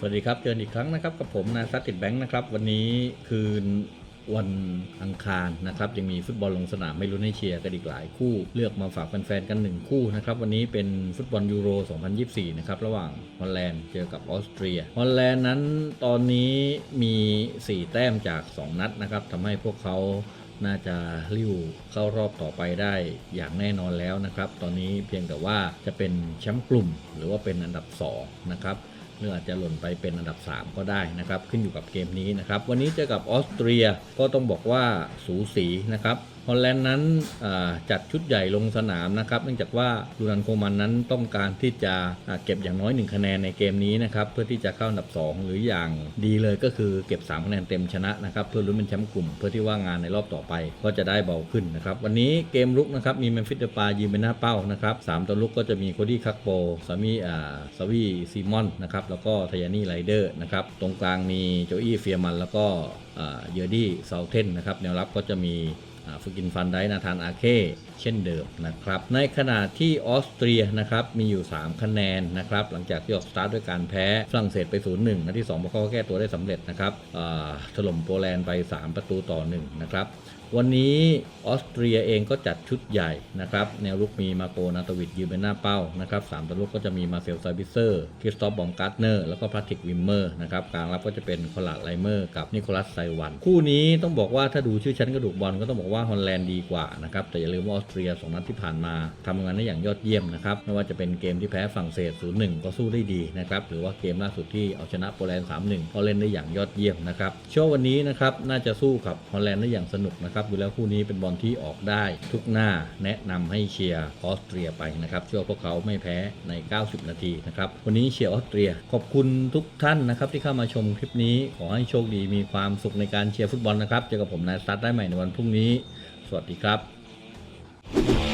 สวัสดีครับ เจอกันอีกครั้งนะครับกับผมนายซัตติดแบงค์นะครับ วันนี้คืนวันอังคารนะครับยังมีฟุตบอลลงสนามไม่รู้ให้เชียร์กันอีกหลายคู่เลือกมาฝากแฟนๆกัน 1 คู่นะครับวันนี้เป็นฟุตบอลยูโร 2024 นะครับระหว่างฮอลแลนด์เจอกับออสเตรียฮอลแลนด์นั้นตอนนี้มี 4 แต้มจาก 2 นัดนะครับทำให้พวกเขาน่าจะลิ้วเข้ารอบต่อไปได้อย่างแน่นอนแล้วนะครับ ตอนนี้เพียงแต่ว่าจะเป็นแชมป์กลุ่ม หรือว่าเป็นอันดับ2นะครับ หรืออาจจะหล่นไปเป็นอันดับ 3 ก็ได้นะครับ ขึ้นอยู่กับเกมนี้นะครับ วันนี้เจอกับออสเตรียก็ต้องบอกว่าสูสีนะครับ ฮอลแลนด์นั้นจัดชุดใหญ่ลงสนามนะครับ เนื่องจากว่าดูนันโคมันนั้นต้องการที่จะเก็บอย่างน้อย 1 คะแนนในเกมนี้นะครับเพื่อที่จะเข้าอันดับ 2 หรืออย่างดีเลยก็คือเก็บ 3 คะแนนเต็มชนะนะครับเพื่อลุ้นเป็นแชมป์กลุ่ม เพื่อที่ว่างานในรอบต่อไปก็จะได้เบาขึ้นนะครับวันนี้เกมลุกนะครับมีแมนฟิสเดปายืนเป็นหน้าเป้านะครับสามตัวลุกก็จะมีโคดี้คักโปสามีอ่าสวีซีมอนนะครับแล้วก็ทยานี่ไรเดอร์นะครับตรงกลางมีโจอี้เฟียมันแล้วก็เยอร์ดี้เซาเทนนะครับแนวรับก็จะมี ฟูกินฟันได้นาธานอาเค่เช่นเดิมนะครับ ในขณะที่ออสเตรียนะครับมีอยู่ 3 คะแนนนะครับหลังจากที่ออกสตาร์ทด้วยการแพ้ฝรั่งเศสไป 0-1นัดที่2พวกเขาแก้ตัวได้สำเร็จนะครับถล่มโปแลนด์ไป 3 ประตูต่อ 1 นะครับวันนี้ออสเตรียเองก็จัดชุดใหญ่นะครับแนวรุกมีมาโกนาตวิดยืนเป็นหน้าเป้านะครับสามตัวรุกก็จะมีมาเซลไซบิเซอร์คริสตอฟบอมการ์เนอร์แล้วก็พลาติกวิมเมอร์นะครับกลางรับก็จะเป็นคอลาดไลเมอร์กับนิโคลัสไซวัน คู่นี้ต้องบอกว่าถ้าดูชื่อชั้นกระดูกบอลก็ต้องบอกว่าาฮอลแลนด์ดีกว่านะครับแต่อย่าลืมว่าออสเตรียสองนัดที่ผ่านมาทำงานได้อย่างยอดเยี่ยมนะครับไม่ว่าจะเป็นเกมที่แพ้ฝรั่งเศส 0-1 ก็สู้ได้ดีนะครับหรือว่าเกมล่าสุดที่เอาชนะโปแลนด์ 3-1 ก็เล่นได้อย่างยอดเยี่ยมนะครับเชื่อว่าวันนี้นะครับน่าจะสู้กับฮอลแลนด์ได้อย่างสนุกนะครับดูแล้วคู่นี้เป็นบอลที่ออกได้ ทุกหน้าแนะนำให้เชียร์ออสเตรียไปนะครับเชื่อว่าพวกเขาไม่แพ้ใน 90 นาทีนะครับวันนี้เชียร์ออสเตรีย ขอบคุณทุกท่านนะครับที่เข้ามาชมคลิปนี้ขอให้โชคดีมีความสุขในการเชียร์ฟุตบอลนะครับเจอกับผมนายสตาร์ได้ใหม่ในวันพรุ่งนี้สวัสดีครับ